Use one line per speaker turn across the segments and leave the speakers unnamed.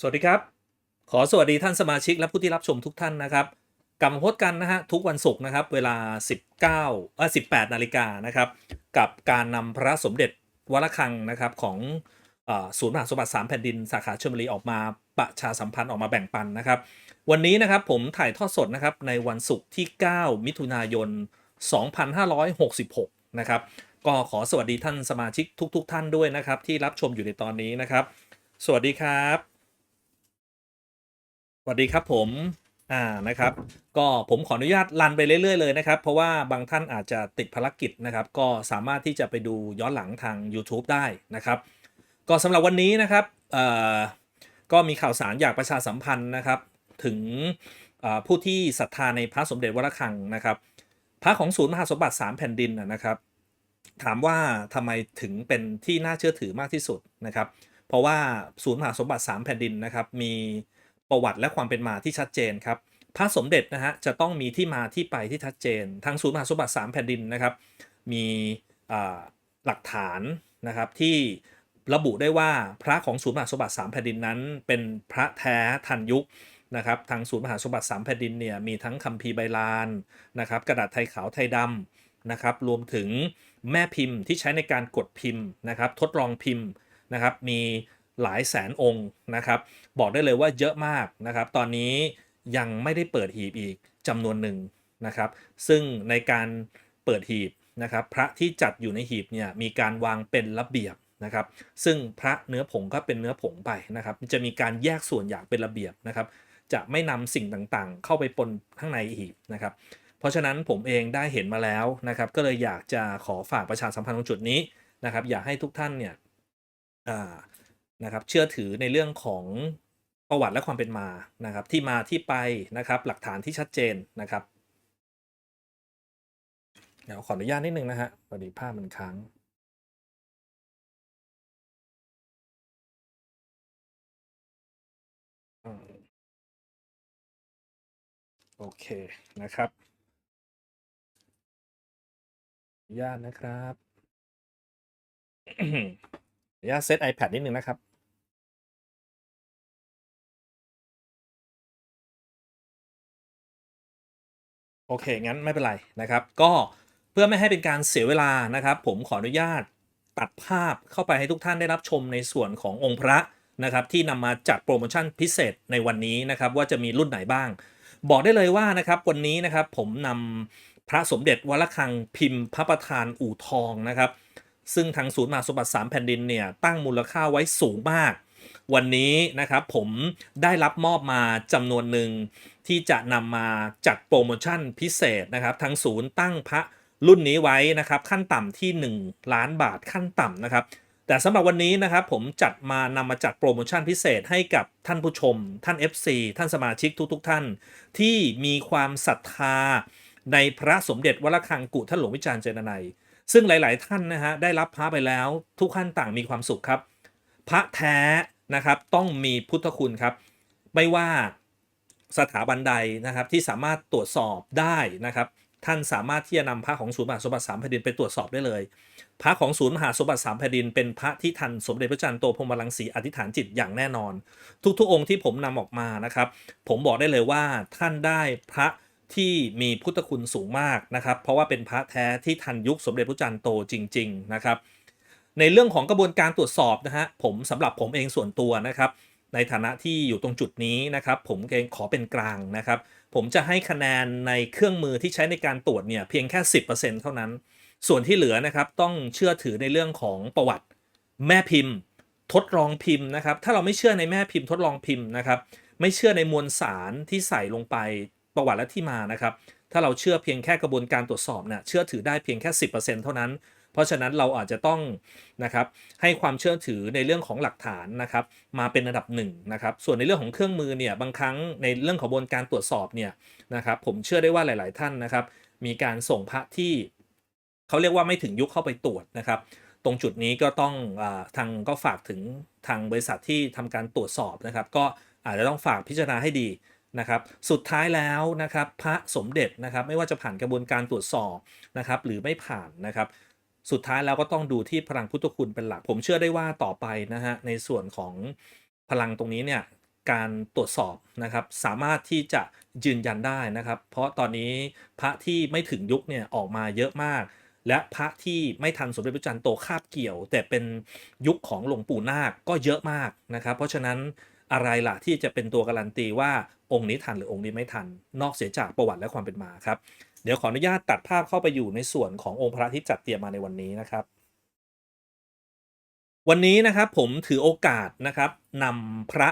สวัสดีครับ ขอสวัสดีท่านสมาชิกและผู้ที่รับชมทุกท่านนะครับกลับมาพบกันนะฮะทุกวันศุกร์นะครับเวลา 19เอ่อ18นาฬิกานะครับกับการนำพระสมเด็จวรคังนะครับของศูนย์มหาสมบัติสามแผ่นดินสาขาชลบุรีออกมาประชาสัมพันธ์ออกมาแบ่งปันนะครับ วันนี้นะครับผมถ่ายทอดสดนะครับในวันศุกร์ที่ 9 มิถุนายน 2566 นะครับก็ขอสวัสดีท่านสมาชิกทุก ๆ ท่านด้วยนะครับที่รับชมอยู่ในตอนนี้นะครับ สวัสดีครับ สวัสดีครับผมอ่านะครับ ก็ผมขออนุญาตรันไปเรื่อยๆเลยนะครับ เพราะว่าบางท่านอาจจะติดภารกิจนะครับ ก็สามารถที่จะไปดูย้อนหลังทาง YouTube ได้นะครับ ก็สำหรับวันนี้นะครับเอ่อก็มีข่าวสารอยากประชาสัมพันธ์นะครับ ถึงผู้ที่ศรัทธาในพระสมเด็จวรคังนะครับ พระของศูนย์มหาสมบัติสามแผ่นดินนะครับ ถามว่าทำไมถึงเป็นที่น่าเชื่อถือมากที่สุดนะครับ เพราะว่าศูนย์มหาสมบัติ 3 แผ่นดินนะครับมี ประวัติและความเป็นมาที่ชัดเจนครับพระสมเด็จนะฮะจะต้องมีที่มาที่ไปที่ชัดเจน ทางศูนย์มหาสมบัติ3แผ่นดินนะครับ มีหลักฐานนะครับที่ระบุได้ว่าพระของศูนย์มหาสมบัติ3แผ่นดินนั้น เป็นพระแท้ทันยุคนะครับทางศูนย์มหาสมบัติ3แผ่นดินเนี่ยมีทั้งคัมภีร์ใบลานนะครับกระดาษไทยขาวไทยดำนะครับรวมถึงแม่พิมพ์ที่ใช้ในการกดพิมพ์นะครับทดลองพิมพ์นะครับมี หลายแสนองค์นะครับ บอกได้เลยว่าเยอะมากนะครับ ตอนนี้ยังไม่ได้เปิดหีบอีกจำนวนหนึ่งนะครับ ซึ่งในการเปิดหีบนะครับพระที่จัดอยู่ในหีบเนี่ยมีการวางเป็นระเบียบนะครับ ซึ่งพระเนื้อผงก็เป็นเนื้อผงไปนะครับ จะมีการแยกส่วนอย่างเป็นระเบียบนะครับ จะไม่นำสิ่งต่างๆ เข้าไปปนข้างในหีบนะครับ เพราะฉะนั้นผมเองได้เห็นมาแล้วนะครับ ก็เลยอยากจะขอฝากประชาสัมพันธ์ตรงจุดนี้นะครับ อยากให้ทุกท่านเนี่ยอ่า นะครับเชื่อถือในเรื่องของประวัติและความเป็นมานะครับ ที่มาที่ไปนะครับ หลักฐานที่ชัดเจนนะครับเดี๋ยวขออนุญาตนิดนึงนะฮะพอดีภาพมันค้างโอเคนะครับอนุญาตนะครับออนุญาตเซต iPad นิดนึงนะครับ อเค งั้นไม่เป็นไรนะครับ ก็เพื่อไม่ให้เป็นการเสียเวลานะครับ ผมขออนุญาตตัดภาพเข้าไปให้ทุกท่านได้รับชมในส่วนขององค์พระนะครับที่นำมาจัดโปรโมชั่นพิเศษในวันนี้นะครับว่าจะมีรุ่นไหนบ้าง บอกได้เลยว่านะครับวันนี้นะครับผมนำพระสมเด็จวัดระฆังพิมพ์พระประธานอู่ทองนะครับ ซึ่งทางศูนย์มาสมบัติสามแผ่นดินเนี่ยตั้งมูลค่าไว้สูงมาก วันนี้นะครับผมได้รับมอบมาจำนวนหนึ่งที่จะนำมาจัดโปรโมชั่นพิเศษนะครับทางศูนย์ตั้งพระรุ่นนี้ไว้นะครับ ขั้นต่ำที่ 1 ล้านบาทขั้นต่ำนะครับ แต่สำหรับวันนี้นะครับผมจัดมานำมาจัดโปรโมชั่นพิเศษให้กับท่านผู้ชม ท่าน FC ท่านสมาชิกทุกๆทท่าน ที่มีความศรัทธาในพระสมเด็จวรคังกุท่านหลวงวิจารณ์เจนัยซึ่งหลาย ๆ ท่านนะฮะได้รับพระไปแล้วทุกท่านต่างมีความสุขครับ พระแท้ นะครับ ต้องมีพุทธคุณครับ ไม่ว่าสถาบันใดนะครับที่สามารถตรวจสอบได้นะครับ ท่านสามารถที่จะนำพระของศูนย์มหาสมบัติสามแผ่นดินไปตรวจสอบได้เลย พระของศูนย์มหาสมบัติสามแผ่นดินเป็นพระที่ทันสมเด็จพระจันทร์โตพรหมรังสีอธิษฐานจิตอย่างแน่นอน ทุกๆ องค์ที่ผมนำออกมานะครับ ผมบอกได้เลยว่าท่านได้พระที่มีพุทธคุณสูงมากนะครับ เพราะว่าเป็นพระแท้ที่ทันยุคสมเด็จพระจันทร์โตจริง ๆ นะครับ ในเรื่องของกระบวนการตรวจสอบนะฮะผมสำหรับผมเองส่วนตัวนะครับ ในฐานะที่อยู่ตรงจุดนี้นะครับ ผมเองขอเป็นกลางนะครับ ผมจะให้คะแนนในเครื่องมือที่ใช้ในการตรวจเนี่ยเพียงแค่ 10%เท่านั้น ส่วนที่เหลือนะครับต้องเชื่อถือในเรื่องของประวัติแม่พิมพ์ทดลองพิมพ์นะครับ ถ้าเราไม่เชื่อในแม่พิมพ์ทดลองพิมพ์นะครับ ไม่เชื่อในมวลสารที่ใส่ลงไปประวัติและที่มานะครับ ถ้าเราเชื่อเพียงแค่กระบวนการตรวจสอบเนี่ยเชื่อถือได้เพียงแค่ 10%เท่านั้น เพราะฉะนั้นเราอาจจะต้องนะครับให้ความเชื่อถือในเรื่องของหลักฐานนะครับมาเป็นระดับหนึ่งนะครับส่วนในเรื่องของเครื่องมือเนี่ยบางครั้งในเรื่องของบวนการตรวจสอบเนี่ยนะครับผมเชื่อได้ว่าหลาย ๆ ท่านนะครับมีการส่งพระที่เขาเรียกว่าไม่ถึงยุคเข้าไปตรวจนะครับ ตรงจุดนี้ก็ต้องอทางก็ฝากถึงทางบริษัทที่ทำการตรวจสอบนะครับ ก็อาจจะต้องฝากพิจารณาให้ดีนะครับ สุดท้ายแล้วนะครับ พระสมเด็จนะครับ ไม่ว่าจะผ่านกระบวนการตรวจสอบนะครับ หรือไม่ผ่านนะครับ สุดท้ายแล้วก็ต้องดูที่พลังพุทธคุณเป็นหลัก ผมเชื่อได้ว่าต่อไปนะฮะในส่วนของพลังตรงนี้เนี่ยการตรวจสอบนะครับสามารถที่จะยืนยันได้นะครับ เพราะตอนนี้พระที่ไม่ถึงยุคเนี่ยออกมาเยอะมาก และพระที่ไม่ทันสมเด็จพระจันทร์โตคาบเกี่ยว แต่เป็นยุคของหลวงปู่นาคก็เยอะมากนะครับ เพราะฉะนั้นอะไรล่ะที่จะเป็นตัวการันตีว่าองค์นี้ทันหรือองค์นี้ไม่ทัน นอกเสียจากประวัติและความเป็นมาครับ เดี๋ยวขออนุญาตตัดภาพเข้าไปอยู่ในส่วนขององค์พระที่จัดเตรียมมาในวันนี้นะครับ วันนี้นะครับผมถือโอกาสนะครับนำพระ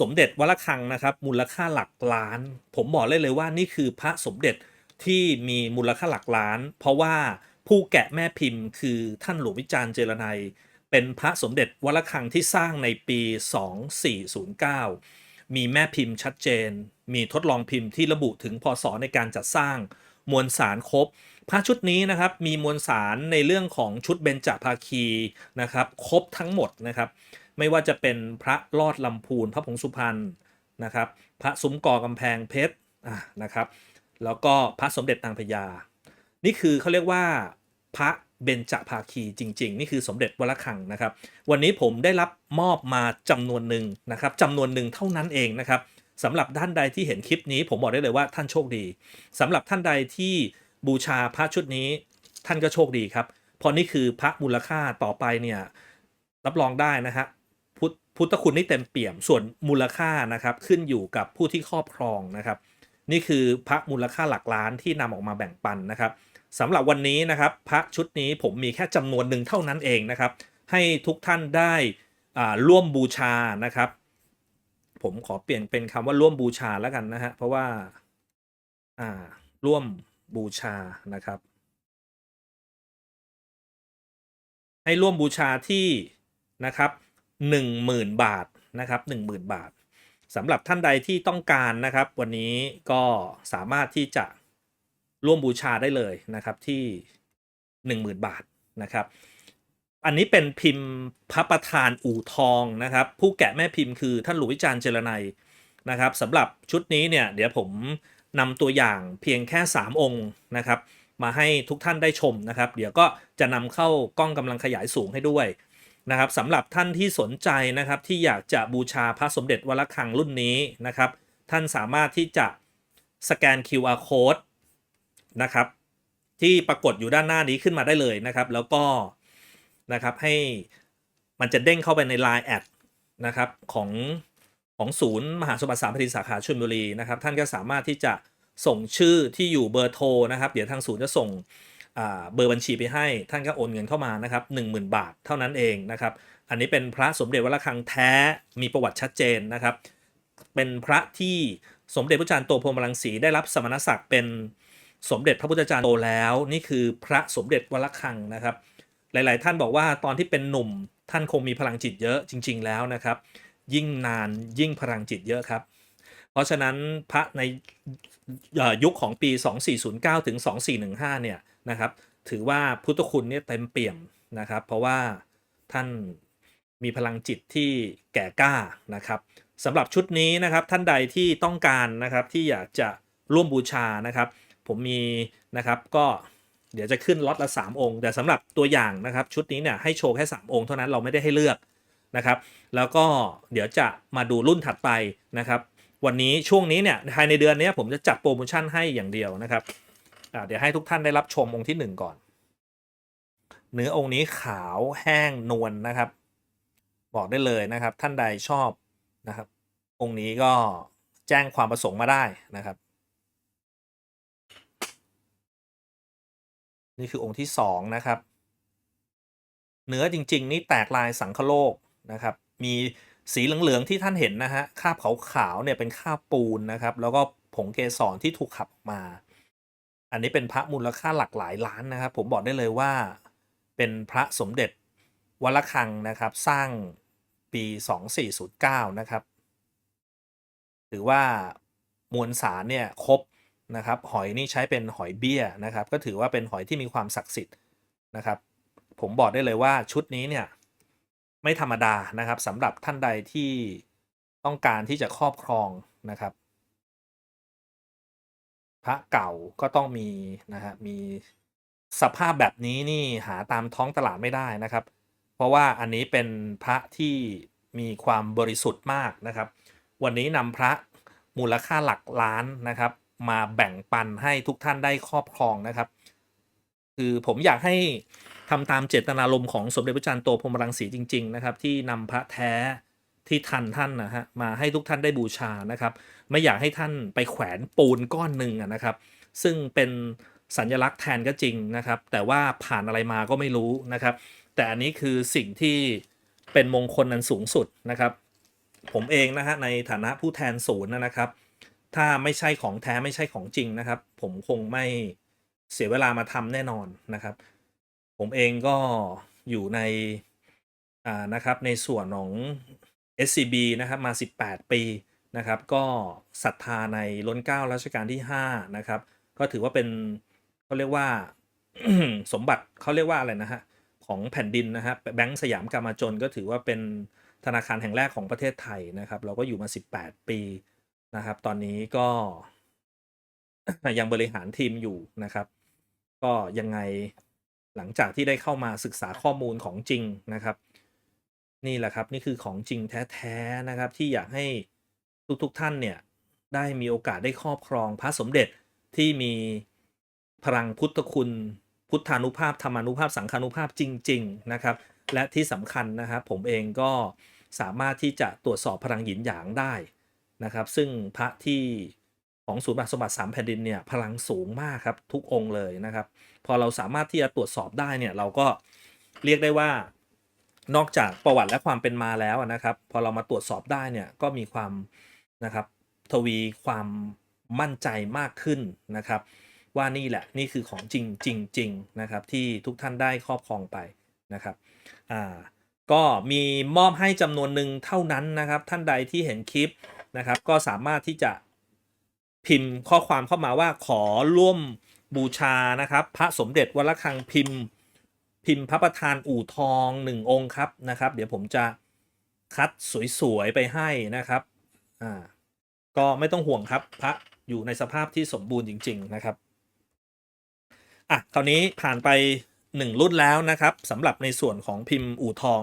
สมเด็จวัดระฆังนะครับ มูลค่าหลักล้าน ผมบอกเลยเลยว่านี่คือพระสมเด็จที่มีมูลค่าหลักล้าน เพราะว่าผู้แกะแม่พิมพ์คือท่านหลวงวิจารณ์เจรไนยเป็นพระสมเด็จวัดระฆังที่สร้างในปี 2409 มีแม่พิมพ์ชัดเจน มีทดลองพิมพ์ที่ระบุถึงพศในการจัดสร้าง มวลสารครบพระชุดนี้นะครับมีมวลสารในเรื่องของชุดเบญจภาคีนะครับครบทั้งหมดนะครับ ไม่ว่าจะเป็นพระลอดลำพูนพระผงสุพรรณนะครับ พระซุ้มกอกำแพงเพชรอะนะครับ แล้วก็พระสมเด็จนางพญา นี่คือเขาเรียกว่าพระเบญจภาคีจริง ๆ นี่คือสมเด็จวระฆังนะครับ วันนี้ผมได้รับมอบมาจำนวนหนึ่งนะครับจำนวนหนึ่งเท่านั้นเองนะครับ สำหรับท่านใดที่เห็นคลิปนี้ ผมบอกได้เลยว่าท่านโชคดีสำหรับท่านใดที่บูชาพระชุดนี้ ท่านก็โชคดีครับเพราะนี่คือพระมูลค่าต่อไปเนี่ยรับรองได้นะฮะพุทธพุทธคุณนี่เต็มเปี่ยมส่วนมูลค่านะครับขึ้นอยู่กับผู้ที่ครอบครองนะครับ นี่คือพระมูลค่าหลักล้านที่นำออกมาแบ่งปันนะครับสำหรับวันนี้นะครับพระชุดนี้ผมมีแค่จำนวนหนึ่งเท่านั้นเองนะครับ ให้ทุกท่านได้ร่วมบูชานะครับ ผมขอเปลี่ยนเป็นคำว่าร่วมบูชาแล้วกันนะฮะ เพราะว่า อ่า ร่วมบูชานะครับ ให้ร่วมบูชาที่นะครับ10,000บาทนะครับ10,000บาทสำหรับท่านใดที่ต้องการนะครับ วันนี้ก็สามารถที่จะร่วมบูชาได้เลยนะครับที่ 10,000 บาทนะครับ อันนี้เป็นพิมพ์พระประธานอู่ทองนะครับ ผู้แกะแม่พิมพ์คือท่านหลวงวิจารณ์เจรไนนะครับสำหรับชุดนี้เนี่ยเดี๋ยวผมนำตัวอย่างเพียงแค่ 3 องค์นะครับ มาให้ทุกท่านได้ชมนะครับ เดี๋ยวก็จะนำเข้ากล้องกำลังขยายสูงให้ด้วยนะครับสำหรับท่านที่สนใจนะครับที่อยากจะบูชาพระสมเด็จวัดระฆังรุ่นนี้นะครับ ท่านสามารถที่จะสแกน QR code นะครับ ที่ปรากฏอยู่ด้านหน้านี้ขึ้นมาได้เลยนะครับ แล้วก็ นะครับให้มันจะเด้งเข้าไปใน Line แอดนะครับของของศูนย์มหาสมบัติสามพันธสาขาชลบุรีนะครับท่านก็สามารถที่จะส่งชื่อที่อยู่เบอร์โทรนะครับ เดี๋ยวทางศูนย์จะส่งเบอร์บัญชีไปให้ท่านก็โอนเงินเข้ามานะครับ10,000 บาทเท่านั้นเองนะครับ อันนี้เป็นพระสมเด็จวัดระฆังแท้มีประวัติชัดเจนนะครับ เป็นพระที่สมเด็จพระจารย์โตพรมรังสีได้รับสมณศักดิ์เป็นสมเด็จพระพุทธจารย์โตแล้ว นี่คือพระสมเด็จวัดระฆังนะครับ หลาย ๆ ท่านบอกว่าตอนที่เป็นหนุ่มท่านคงมีพลังจิตเยอะจริง ๆ แล้วนะครับ ยิ่งนานยิ่งพลังจิตเยอะครับ เพราะฉะนั้นพระในยุคของปี 2409 ถึง 2415 เนี่ยนะครับ ถือว่าพุทธคุณเนี่ยเต็มเปี่ยมนะครับ เพราะว่าท่านมีพลังจิตที่แก่กล้านะครับสำหรับชุดนี้นะครับท่านใดที่ต้องการนะครับที่อยากจะร่วมบูชานะครับ ผมมีนะครับก็ เดี๋ยวจะขึ้นล็อตละ 3 องค์ แต่สำหรับตัวอย่างนะครับชุดนี้เนี่ยให้โชว์แค่ 3 องค์เท่านั้นเราไม่ได้ให้เลือกนะครับ แล้วก็เดี๋ยวจะมาดูรุ่นถัดไปนะครับ วันนี้ช่วงนี้เนี่ยภายในเดือนนี้ผมจะจัดโปรโมชั่นให้อย่างเดียวนะครับเดี๋ยวให้ทุกท่านได้รับชมองค์ที่ 1 ก่อน เนื้อองค์นี้ขาวแห้งนวลนะครับ บอกได้เลยนะครับ ท่านใดชอบนะครับ องค์นี้ก็แจ้งความประสงค์มาได้นะครับ นี่คือองค์ที่สองนะครับ เนื้อจริง ๆ นี่แตกลายสังคโลกนะครับ มีสีเหลือง ๆ ที่ท่านเห็นนะฮะคาบขาวๆเนี่ยเป็นคาบปูนนะครับ แล้วก็ผงเกสรที่ถูกขับออกมา อันนี้เป็นพระมูลค่าหลักหลายล้านนะครับ ผมบอกได้เลยว่าเป็นพระสมเด็จวัดระฆังนะครับ สร้างปี 2409 นะครับ ถือว่ามวลสารเนี่ยครบ นะครับหอยนี่ใช้เป็นหอยเบี้ยนะครับก็ถือว่าเป็นหอยที่มีความศักดิ์สิทธิ์นะครับ ผมบอกได้เลยว่าชุดนี้เนี่ยไม่ธรรมดานะครับสำหรับท่านใดที่ต้องการที่จะครอบครองนะครับ พระเก่าก็ต้องมีนะฮะมีสภาพแบบนี้นี่หาตามท้องตลาดไม่ได้นะครับ เพราะว่าอันนี้เป็นพระที่มีความบริสุทธิ์มากนะครับ วันนี้นำพระมูลค่าหลักล้านนะครับ มาแบ่งปันให้ทุกท่านได้ครอบครองนะครับ คือผมอยากให้ทำตามเจตนารมณ์ของสมเด็จพระจันทร์โตพรมรังสีจริง ๆ นะครับ ที่นำพระแท้ที่ทันท่านนะฮะมาให้ทุกท่านได้บูชานะครับ ไม่อยากให้ท่านไปแขวนปูนก้อนหนึ่งนะครับ ซึ่งเป็นสัญลักษณ์แทนก็จริงนะครับ แต่ว่าผ่านอะไรมาก็ไม่รู้นะครับ แต่อันนี้คือสิ่งที่เป็นมงคลอันสูงสุดนะครับ ผมเองนะฮะในฐานะผู้แทนศูนย์นะครับ ถ้าไม่ใช่ของแท้ไม่ใช่ของจริงนะครับ ผมคงไม่เสียเวลามาทำแน่นอนนะครับ ผมเองก็อยู่ในอ่านะครับในส่วนของ SCB นะครับมา 18 ปีนะครับ ก็ศรัทธาในล้นเก้ารัชกาลที่ 5 นะครับ ก็ถือว่าเป็นเขาเรียกว่าสมบัติเขาเรียกว่าอะไรนะฮะของแผ่นดินนะฮะแบงก์สยามกามาจนก็ถือว่าเป็นธนาคารแห่งแรกของประเทศไทยนะครับ เราก็อยู่มา 18 ปี นะครับ ตอนนี้ก็ยังบริหารทีมอยู่นะครับ ก็ยังไงหลังจากที่ได้เข้ามาศึกษาข้อมูลของจริงนะครับ นี่แหละครับนี่คือของจริงแท้ๆนะครับ ที่อยากให้ทุกๆท่านเนี่ยได้มีโอกาสได้ครอบครองพระสมเด็จที่มีพลังพุทธคุณ พุทธานุภาพธรรมานุภาพสังฆานุภาพจริง ๆนะครับ และที่สำคัญนะครับผมเองก็สามารถที่จะตรวจสอบพลังหยินหยางได้ นะครับ ซึ่งพระที่ของศูนย์บัตรสมบัติสามแผ่นดินเนี่ยพลังสูงมากครับทุกองค์เลยนะครับ พอเราสามารถที่จะตรวจสอบได้เนี่ยเราก็เรียกได้ว่านอกจากประวัติและความเป็นมาแล้วนะครับ พอเรามาตรวจสอบได้เนี่ยก็มีความนะครับทวีความมั่นใจมากขึ้นนะครับ ว่านี่แหละนี่คือของจริงจริงจริงนะครับ ที่ทุกท่านได้ครอบครองไปนะครับอ่าก็มีมอบให้จำนวนหนึ่งเท่านั้นนะครับ ท่านใดที่เห็นคลิป นะครับ ก็สามารถที่จะพิมพ์ข้อความเข้ามาว่าขอร่วมบูชานะครับ พระสมเด็จวัดระฆังพิมพ์ พิมพ์พระประธานอู่ทองหนึ่งองค์ครับนะครับ เดี๋ยวผมจะคัดสวยๆไปให้นะครับอ่าก็ไม่ต้องห่วงครับพระอยู่ในสภาพที่สมบูรณ์จริง ๆนะครับอะคราวนี้ผ่านไปหนึ่งรุ่นแล้วนะครับสำหรับในส่วนของพิมพ์อู่ทอง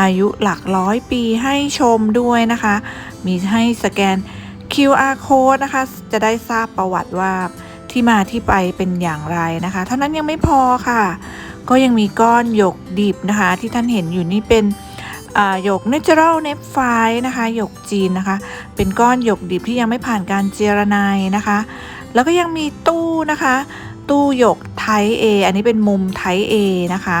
อายุหลักร้อยปีให้ชมด้วยนะคะ มีให้สแกน QR code นะคะ จะได้ทราบประวัติว่าที่มาที่ไปเป็นอย่างไรนะคะ เท่านั้นยังไม่พอค่ะ ก็ยังมีก้อนหยกดิบนะคะ ที่ท่านเห็นอยู่นี่เป็นหยก natural n e p h i นะคะหยกจีนนะคะ เป็นก้อนหยกดิบที่ยังไม่ผ่านการเจรไนายนะคะ แล้วก็ยังมีตู้นะคะ ตู้หยกไทย A อันนี้เป็นมุมไทย A นะคะ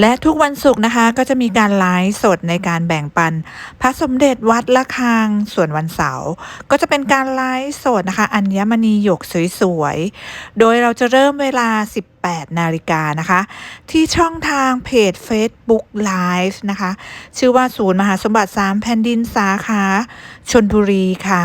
และทุกวันศุกร์นะคะก็จะมีการไลฟ์สดในการแบ่งปัน พระสมเด็จวัดละคัง ส่วนวันเสาร์ก็จะเป็นการไลฟ์สดนะคะอัญมณีหยกสวยๆ โดยเราจะเริ่มเวลา 18 นาฬิกานะคะ ที่ช่องทางเพจ Facebook Live นะคะ ชื่อว่าศูนย์มหาสมบัติ 3 แผ่นดินสาขาชนบุรีค่ะ